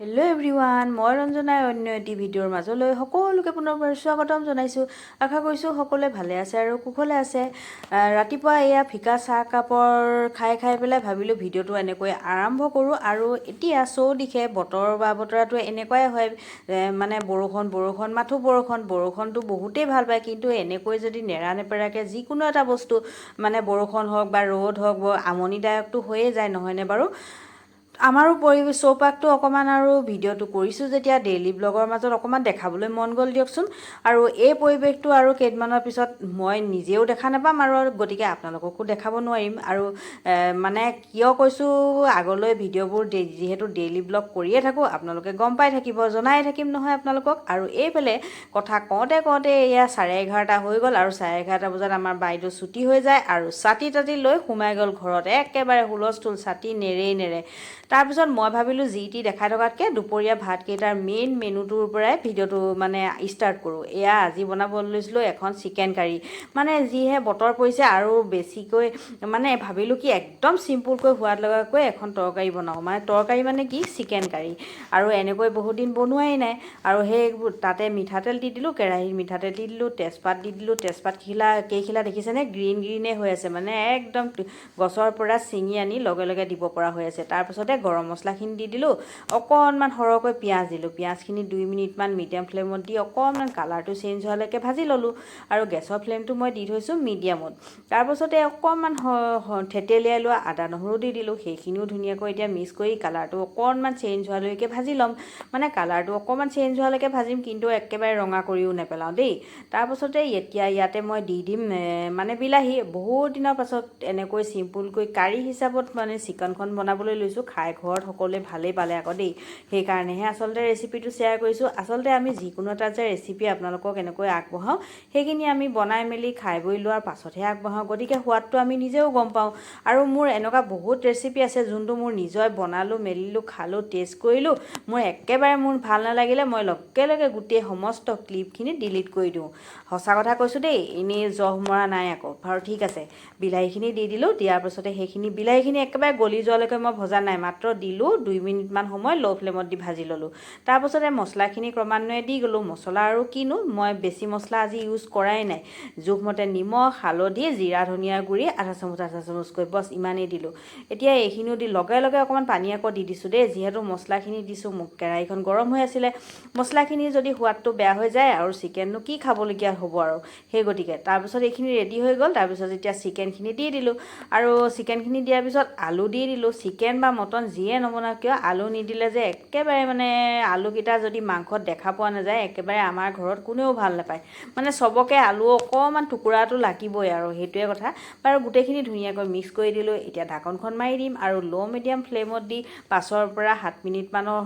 Hello everyone মই ৰঞ্জনাই অন্য এটি ভিডিঅ'ৰ মাজলৈ সকলোকে পুনৰবাৰ স্বাগতম জনাইছোঁ। আশা কৰিছোঁ সকলোৱে ভালে আছে আৰু কুশলে আছে। ৰাতিপুৱা এয়া ফিকা চাহকাপৰ খাই খাই পেলাই ভাবিলোঁ ভিডিঅ'টো এনেকৈ আৰম্ভ কৰোঁ আৰু এতিয়া চৌদিশে বতৰ বা বতৰাটো এনেকুৱাই হয় মানে বৰষুণ বৰষুণ মাথো বৰষুণ বৰষুণটো বহুতেই ভাল পায়। কিন্তু এনেকৈ যদি নেৰা নেপেৰাকৈ যিকোনো এটা বস্তু মানে বৰষুণ হওক বা ৰ'দ হওক বৰ আমনিদায়কটো হৈয়ে যায় নহয়নে বাৰু? আমাৰো পৰিৱেশ চৌপাশটো অকণমান আৰু ভিডিঅ'টো কৰিছোঁ যেতিয়া ডেইলি ব্লগৰ মাজত অকণমান দেখাবলৈ মন গ'ল দিয়কচোন। আৰু এই পৰিৱেশটো আৰু কেইদিনমানৰ পিছত মই নিজেও দেখা নাপাম আৰু গতিকে আপোনালোককো দেখাব নোৱাৰিম। আৰু মানে কিয় কৈছোঁ আগলৈ ভিডিঅ'বোৰ যিহেতু ডেইলি ব্লগ কৰিয়ে থাকোঁ আপোনালোকে গম পাই থাকিব জনাই থাকিম নহয় আপোনালোকক। আৰু এইফালে কথা কওঁতে কওঁতে এয়া চাৰে এঘাৰটা হৈ গ'ল আৰু চাৰে এঘাৰটা বজাত আমাৰ বাইদেউ ছুটি হৈ যায় আৰু ছাতি তাতি লৈ সোমাই গ'ল ঘৰত। একেবাৰে হুলস্থুল ছাতি নেৰেই নেৰে। তাৰপিছত মই ভাবিলোঁ যি টি দেখাই থকাতকৈ দুপৰীয়া ভাতকেইটাৰ মেইন মেনুটোৰ পৰাই ভিডিঅ'টো মানে ষ্টাৰ্ট কৰোঁ। এয়া আজি বনাব লৈছিলোঁ এখন চিকেন কাৰী। মানে যিহে বতৰ পৰিছে আৰু বেছিকৈ মানে ভাবিলোঁ কি একদম চিম্পুলকৈ সোৱাদ লগাকৈ এখন তৰকাৰী বনাওঁ। মানে তৰকাৰী মানে কি চিকেন কাৰী। আৰু এনেকৈ বহুত দিন বনোৱাই নাই। আৰু সেই তাতে মিঠাতেল দি দিলোঁ, কেৰাহীত মিঠাতেল দি দিলোঁ, তেজপাত দি দিলোঁ, তেজপাত খিলা, কেইখিলা দেখিছেনে? গ্ৰীণ গ্ৰীণে হৈ আছে। মানে একদম গছৰ পৰা ছিঙি আনি লগে লগে দিব পৰা হৈ আছে। তাৰপিছতে গৰম মছলাখিনি দি দিলোঁ। অকণমান সৰহকৈ পিঁয়াজ দিলোঁ। পিঁয়াজখিনি দুই মিনিটমান মিডিয়াম ফ্লেমত দি অকণমান কালাৰটো চেঞ্জ হোৱালৈকে ভাজি ল'লোঁ আৰু গেছৰ ফ্লেমটো মই দি থৈছোঁ মিডিয়ামত তাৰপাছতে অকণমান থেতেলিয়াই লোৱা আদা নহৰু দি দিলোঁ। সেইখিনিও ধুনীয়াকৈ এতিয়া মিক্স কৰি কালাৰটো অকণমান চেঞ্জ হোৱালৈকে ভাজি ল'ম। মানে কালাৰটো অকণমান চেঞ্জ হোৱালৈকে ভাজিম কিন্তু একেবাৰে ৰঙা কৰিও নেপেলাওঁ দেই। তাৰপাছতে এতিয়া ইয়াতে মই দি দিম মানে বিলাহী। বহুত দিনৰ পাছত এনেকৈ চিম্পুলকৈ কাৰী হিচাপত মানে চিকেনখন বনাবলৈ লৈছোঁ খাই ঘৰত সকলোৱে ভালেই পালে আকৌ দেই। সেইকাৰণেহে আচলতে ৰেচিপিটো শ্বেয়াৰ কৰিছোঁ। আচলতে আমি যিকোনো এটা যে ৰেচিপি আপোনালোকক এনেকৈ আগবঢ়াওঁ সেইখিনি আমি বনাই মেলি খাই বৈ লোৱাৰ পাছতহে আগবঢ়াওঁ। গতিকে সোৱাদটো আমি নিজেও গম পাওঁ। আৰু মোৰ এনেকুৱা বহুত ৰেচিপি আছে যোনটো মোৰ নিজৰ বনালোঁ মেলিলোঁ খালোঁ টেষ্ট কৰিলোঁ। মোৰ একেবাৰে মোৰ ভাল নালাগিলে মই লগে লগে গোটেই সমস্ত ক্লিপখিনি ডিলিট কৰি দিওঁ। সঁচা কথা কৈছোঁ দেই এনেই জহ মৰা নাই আকৌ। বাৰু ঠিক আছে বিলাহীখিনি দি দিলোঁ। দিয়াৰ পাছতে সেইখিনি বিলাহীখিনি একেবাৰে গলি যোৱালৈকে মই ভজা নাই। মাত্ৰ দিলোঁ দুই মিনিটমান সময় ল' ফ্লেমত দি ভাজি ল'লোঁ। তাৰপাছতে মছলাখিনি ক্ৰমান্বয়ে দি গ'লোঁ। মছলা আৰু কিনো? মই বেছি মছলা আজি ইউজ কৰাই নাই। জোখমতে নিমখ হালধি জিৰা ধনিয়াৰ গুড়ি আধা চামুচ আধা চামুচকৈ বছ ইমানেই দিলোঁ। এতিয়া এইখিনিও দি লগে লগে অকণমান পানী আকৌ দি দিছোঁ দেই। যিহেতু মছলাখিনি দিছোঁ মোক কেৰাহীখন গৰম হৈ আছিলে। মছলাখিনি যদি সোৱাদটো বেয়া হৈ যায় আৰু চিকেননো কি খাবলগীয়া হ'ব আৰু? সেই গতিকে তাৰপিছত এইখিনি ৰেডি হৈ গ'ল। তাৰপিছত এতিয়া চিকেনখিনি দি দিলোঁ আৰু চিকেনখিনি দিয়াৰ পিছত আলু দি দিলোঁ। চিকেন বা মটন যিয়ে নবনাওক কিয় আলু নিদিলে যে একেবাৰে মানে আলুকেইটা যদি মাংসত দেখা পোৱা নাযায়, একেবাৰে আমাৰ ঘৰত কোনেও ভালো নাপায়। মানে চবকে আলু অকণমান টুকুৰাটো লাগিবই আৰু সেইটোৱে কথা। বাৰু গোটেইখিনি ধুনীয়াকৈ মিক্স কৰি দিলোঁ, এতিয়া ঢাকনখন মাৰি দিম আৰু ল' মিডিয়াম ফ্লেমত দি পাঁচৰ পৰা সাত মিনিটমানৰ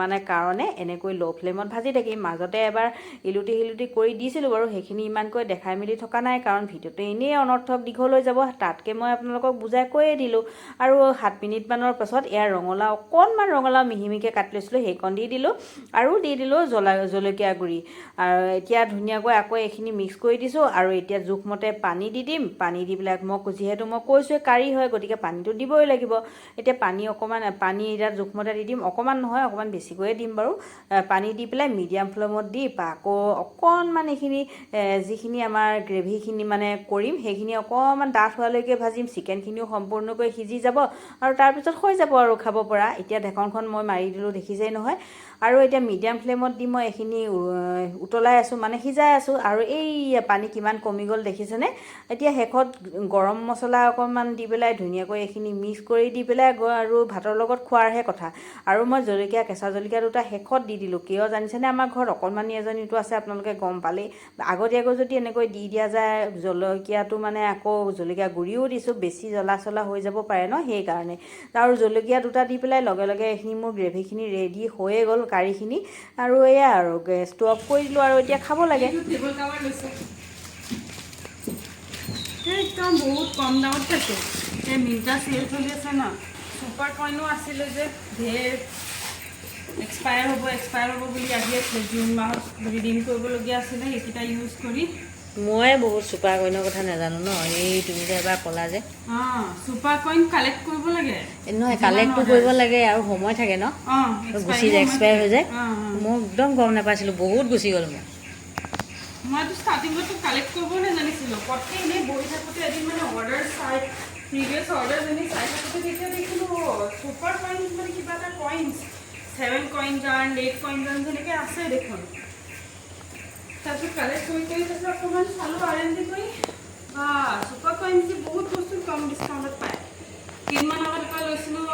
মানে কাৰণে এনেকৈ ল' ফ্লেমত ভাজি থাকিম। মাজতে এবাৰ ইলুটি শিলুটি কৰি দিছিলোঁ বাৰু, সেইখিনি ইমানকৈ দেখাই মেলি থকা নাই কাৰণ ভিডিঅ'টো এনেই অনৰ্থক দীঘল হৈ যাব। তাতকৈ মই আপোনালোকক বুজাই কৈয়ে দিলোঁ। আৰু সাত মিনিটমানৰ পাছত ইয়াৰ ৰঙালাও, অকণমান ৰঙালাও মিহি মিহিকৈ কাটি লৈছিলোঁ, সেইকণ দি দিলোঁ আৰু দি দিলোঁ জ্বলা, জলকীয়া গুড়ি। আৰু এতিয়া ধুনীয়াকৈ আকৌ এইখিনি মিক্স কৰি দিছোঁ আৰু এতিয়া জোখমতে পানী দি দিম। পানী দি পেলাই মই যিহেতু মই কৈছোঁৱে কাৰী হয়, গতিকে পানীটো দিবই লাগিব। এতিয়া পানী অকণমান, পানী এতিয়া জোখমতে দি দিম, অকণমান নহয়, অকণমান বেছিকৈয়ে দিম বাৰু। পানী দি পেলাই মিডিয়াম ফ্লেমত দি আকৌ অকণমান এইখিনি যিখিনি আমাৰ গ্ৰেভিখিনি মানে কৰিম, সেইখিনি অকণমান ডাঠ হোৱালৈকে ভাজিম। চিকেনখিনিও সম্পূৰ্ণকৈ সিজি যাব আৰু তাৰপিছত হৈ যাব আৰু। খাব পৰা। এতিয়া ঢেঁকনখন মই মাৰি দিলোঁ দেখিছেই নহয়। আৰু এতিয়া মিডিয়াম ফ্লেমত দি মই এইখিনি উতলাই আছোঁ মানে সিজাই আছোঁ। আৰু এই পানী কিমান কমি গ'ল দেখিছেনে? এতিয়া শেষত গৰম মছলা অকণমান দি পেলাই ধুনীয়াকৈ এইখিনি মিক্স কৰি দি পেলাই আৰু ভাতৰ লগত খোৱাৰহে কথা। আৰু মই জলকীয়া কেঁচা জলকীয়া দুটা শেষত দি দিলোঁ। কিয় জানিছেনে? আমাৰ ঘৰত অকণমানি এজনীটো আছে আপোনালোকে গম পালেই। আগতীয়াকৈ যদি এনেকৈ দি দিয়া যায় জলকীয়াটো মানে আকৌ জলকীয়া গুড়িও দিছোঁ বেছি জ্বলা চলা হৈ যাব পাৰে ন সেইকাৰণে। আৰু জলকীয়া দুটা দি পেলাই লগে লগে এইখিনি মোৰ গ্ৰেভিখিনি ৰেডি হৈয়ে গ'ল কাৰীখিনি। আৰু এয়া আৰু গেছটো অফ কৰি দিলোঁ আৰু এতিয়া খাব লাগে। একদম বহুত কম দামত পাইছোঁ। এই মিণ্ট্ৰা চেল চলি আছে ন। চুপাৰ কইনো আছিলে যে, ধেৰ এক্সপায়াৰ হ'ব এক্সপায়াৰ হ'ব বুলি আহি আছে। জুন মাহত ৰিডিম কৰিবলগীয়া আছিলে, সেইকেইটা ইউজ কৰি ময়ে বহুত চুপাৰ কইনৰ কথা নাজানো ন এই তুমি যে এবাৰ ক'লা যে। চুপাৰ কইন কালেক্ট কৰিব লাগে। নহয় কালেক্টটো কৰিব লাগে আৰু সময় থাকে ন। গুচি যায় এক্সপায়াৰ হৈ যায়। মই একদম গম নাপাইছিলোঁ বহুত গুচি গ'ল মোৰ। মইতো ষ্টাৰ্টিঙতো কালেক্ট কৰিব নাজানিছিলোঁ। পটকৈ এনেই বহি থাকোঁতে এদিন মানে অৰ্ডাৰ চাই প্ৰিভিয়াছ অৰ্ডাৰ এনেই চাই থাকোঁতে তেতিয়া দেখিলোঁ চুপাৰ কইন মানে কিবা এটা কইনছ ছেভেন কইন গান এইট কইন গান তেনেকৈ আছে দেখোন। তাৰপিছত কালেক্ট কৰি কৰি তাৰপিছত অকণমান চালোঁ আৰ এন বা চুপাৰ কইন যে বহুত বস্তু কম ডিছকাউণ্টত পায়। কেইদিনমান আগত এটা লৈছিলোঁ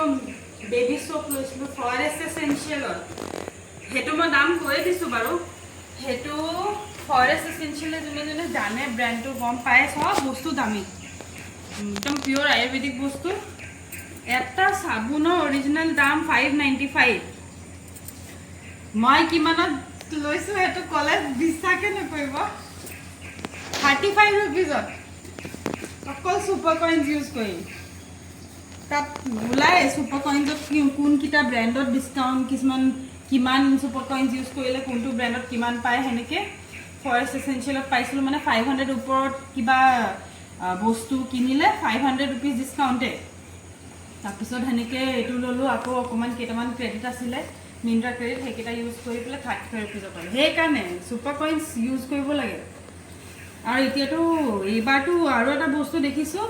বেবী চ'প লৈছিলোঁ ফৰেষ্ট এচেঞ্চিয়েলত সেইটো মই দাম কৈয়ে দিছোঁ বাৰু। সেইটো ফৰেষ্ট এচেঞ্চিয়েলে যোনে যোনে জানে ব্ৰেণ্ডটো গম পায়, চব বস্তু দামী। একদম পিয়'ৰ আয়ুৰ্বেদিক বস্তু। এটা চাবোনৰ অৰিজিনেল দাম ফাইভ নাইণ্টি ফাইভ মই কিমানত লৈছোঁ সেইটো ক'লে বিশ্বাসে নকৰিব। থাৰ্টি ফাইভ ৰুপিজত অকল চুপাৰ কইনছ ইউজ কৰি তাত ওলাই চুপাৰ কইনছত কোনকেইটা ব্ৰেণ্ডত ডিছকাউণ্ট কিছুমান কিমান চুপাৰ কইনছ ইউজ কৰিলে কোনটো ব্ৰেণ্ডত কিমান পায় সেনেকৈ ফৰেষ্ট এচেঞ্চিয়েলত পাইছিলোঁ মানে ফাইভ হাণ্ড্ৰেড ওপৰত কিবা বস্তু কিনিলে ফাইভ হাণ্ড্ৰেড ৰুপিজ ডিছকাউণ্টে তাৰপিছত সেনেকৈ এইটো ল'লোঁ আকৌ অকণমান কেইটামান ক্ৰেডিট আছিলে। মিণ্ট্ৰা ক্ৰেডিট সেইকেইটা ইউজ কৰি পেলাই থাৰ্টি ফাইভ ৰুপিজত পালোঁ সেইকাৰণে চুপাৰ কইনছ ইউজ কৰিব লাগে। আৰু এতিয়াতো এইবাৰতো আৰু এটা বস্তু দেখিছোঁ,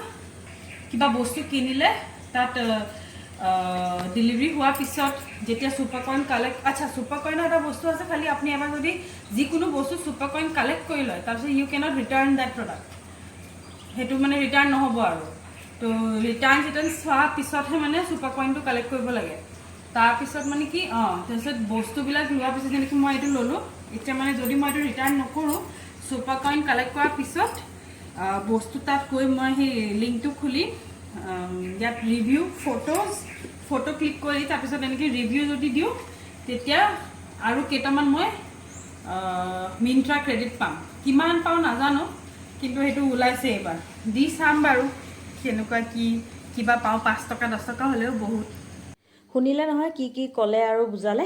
কিবা বস্তু কিনিলে তাত ডেলিভাৰী হোৱাৰ পিছত যেতিয়া চুপাৰ কইন কালেক্ট আচ্ছা চুপাৰ কইনৰ এটা বস্তু আছে, খালি আপুনি এবাৰ যদি যিকোনো বস্তু চুপাৰ কইন কালেক্ট কৰি লয়, তাৰপিছত you cannot return that product সেইটো মানে ৰিটাৰ্ণ নহ'ব আৰু। তো ৰিটাৰ্ণ চিটাৰ্ণ চোৱাৰ পিছতহে মানে চুপাৰ কইনটো কালেক্ট কৰিব লাগে। তাৰপিছত মানে কি অঁ তাৰপিছত বস্তুবিলাক লোৱাৰ পিছত যেনেকৈ মই এইটো ল'লোঁ এতিয়া মানে যদি মই এইটো ৰিটাৰ্ণ নকৰোঁ চুপাৰ কইন কালেক্ট কৰাৰ পিছত বস্তু তাত গৈ মই সেই লিংকটো খুলি ইয়াত ৰিভিউ ফটোজ ফটো ক্লিক কৰি তাৰপিছত এনেকৈ ৰিভিউ যদি দিওঁ তেতিয়া আৰু কেইটামান মই মিণ্ট্ৰা ক্ৰেডিট পাম। কিমান পাওঁ নাজানো কিন্তু সেইটো ওলাইছে এইবাৰ। দি চাম বাৰু কেনেকুৱা কি কিবা পাওঁ পাঁচ টকা দহ টকা হ'লেও বহুত। শুনিলে নহয় কি কি ক'লে আৰু বুজালে।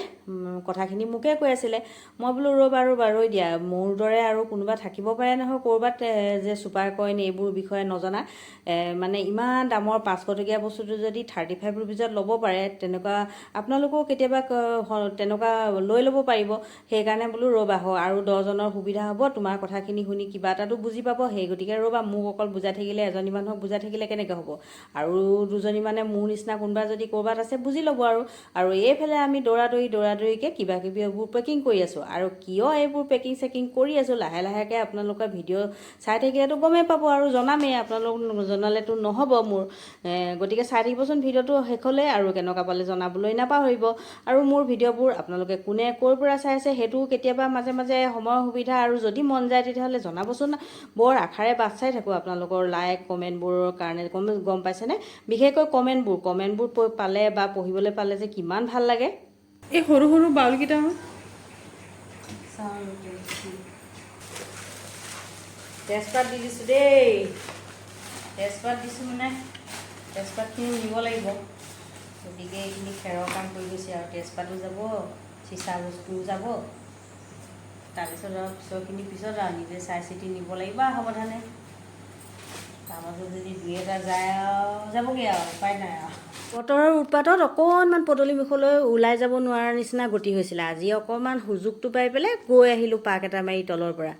কথাখিনি মোকে কৈ আছিলে। মই বোলো ৰ'বা ৰ'বা ৰৈ দিয়া মোৰ দৰে আৰু কোনোবা থাকিব পাৰে নহয় ক'ৰবাত যে চুপাৰ কইন এইবোৰ বিষয়ে নজনা। মানে ইমান দামৰ পাঁচশ টকীয়া বস্তুটো যদি থাৰ্টি ফাইভ ৰুপিজত ল'ব পাৰে তেনেকুৱা আপোনালোকেও কেতিয়াবা তেনেকুৱা লৈ ল'ব পাৰিব। সেইকাৰণে বোলো ৰ'বা হ আৰু দহজনৰ সুবিধা হ'ব তোমাৰ কথাখিনি শুনি কিবা এটাতো বুজি পাব। সেই গতিকে ৰ'বা মোক অকল বুজাই থাকিলে এজনী মানুহক বুজাই থাকিলে কেনেকৈ হ'ব? আৰু দুজনী মানে মোৰ নিচিনা কোনোবা যদি ক'ৰবাত আছে বুজি ল'ব। আৰু আৰু এইফালে আমি দৌৰা দৌৰি দৌৰা দৌৰিকৈ কিবা কিবি এইবোৰ পেকিং কৰি আছোঁ। আৰু কিয় এইবোৰ পেকিং চেকিং কৰি আছোঁ লাহে লাহেকৈ আপোনালোকে ভিডিঅ' চাই থাকিলেতো গমেই পাব আৰু জনামেই আপোনালোক জনালেতো নহ'ব মোৰ। গতিকে চাই থাকিবচোন ভিডিঅ'টো শেষলৈ আৰু কেনেকুৱা পালে জনাবলৈ নাপাহৰিব। আৰু মোৰ ভিডিঅ'বোৰ আপোনালোকে কোনে ক'ৰ পৰা চাই আছে সেইটোও কেতিয়াবা মাজে মাজে সময়ৰ সুবিধা আৰু যদি মন যায় তেতিয়াহ'লে জনাবচোন। বৰ আশাৰে বাট চাই থাকোঁ আপোনালোকৰ লাইক কমেণ্টবোৰৰ কাৰণে গম গম পাইছেনে? বিশেষকৈ কমেণ্টবোৰ কমেণ্টবোৰ পালে বা পঢ়িবলৈ পালে যে কিমান ভালো লাগে। এই সৰু সৰু বাউলকেইটা তেজপাত দি দিছোঁ দেই। তেজপাত দিছোঁ মানে। তেজপাতখিনি নিব লাগিব। গতিকে এইখিনি খেৰৰ কাম কৰি গৈছে আৰু তেজপাতো যাব চিচা বস্তুও যাব। তাৰপিছত আৰু পিছৰখিনি পিছত আৰু নিজে চাই চিতি নিব লাগিব আৰু সাৱধানে। তাৰ মাজত যদি দুই এটা যায় আৰু যাবগৈ আৰু উপায় নাই আৰু। বতৰৰ উৎপাতত অকণমান পদূলি মুখলৈ ওলাই যাব নোৱাৰাৰ নিচিনা গতি হৈছিলে। আজি অকণমান সুযোগটো পাই পেলাই গৈ আহিলোঁ পাক এটা মাৰি তলৰ পৰা।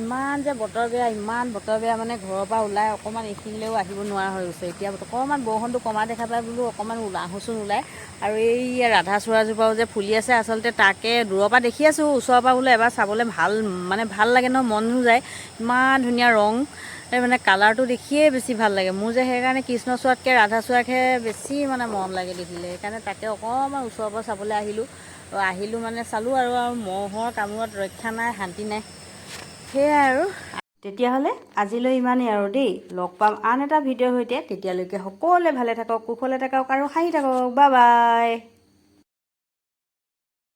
ইমান যে বতৰ বেয়া ইমান বতৰ বেয়া মানে ঘৰৰ পৰা ওলাই অকণমান এইখিনিলৈও আহিব নোৱাৰা হৈ গৈছে। এতিয়া অকণমান বৰষুণটো কমা দেখা পাই বোলো অকণমান ওলা আহোঁচোন ওলাই। আৰু এই ৰাধাচূড়াজোপাও যে ফুলি আছে আচলতে তাকে দূৰৰ পৰা দেখি আছোঁ ওচৰৰ পৰা বোলো এবাৰ চাবলৈ ভাল মানে ভাল লাগে ন মনো যায়। ইমান ধুনীয়া ৰং। মানে কালাৰটো দেখিয়ে বেছি ভাল লাগে। মোৰ যে সেইকাৰণে কৃষ্ণচূড়াতকৈ ৰাধাচূড়াকহে বেছি মানে মৰম লাগে দেখিলে। সেইকাৰণে তাকে অকণমান ওচৰৰ পৰা চাবলৈ আহিলোঁ। আহিলোঁ মানে চালোঁ আৰু আৰু মহৰ কামোৰত ৰক্ষা নাই শান্তি নাই। সেয়াই আৰু। তেতিয়াহ'লে আজিলৈ ইমানেই আৰু দেই। লগ পাম আন এটা ভিডিঅ'ৰ সৈতে। তেতিয়ালৈকে সকলোৱে ভালে থাকক কুশলে থাকক আৰু হাঁহি থাকক। Bye bye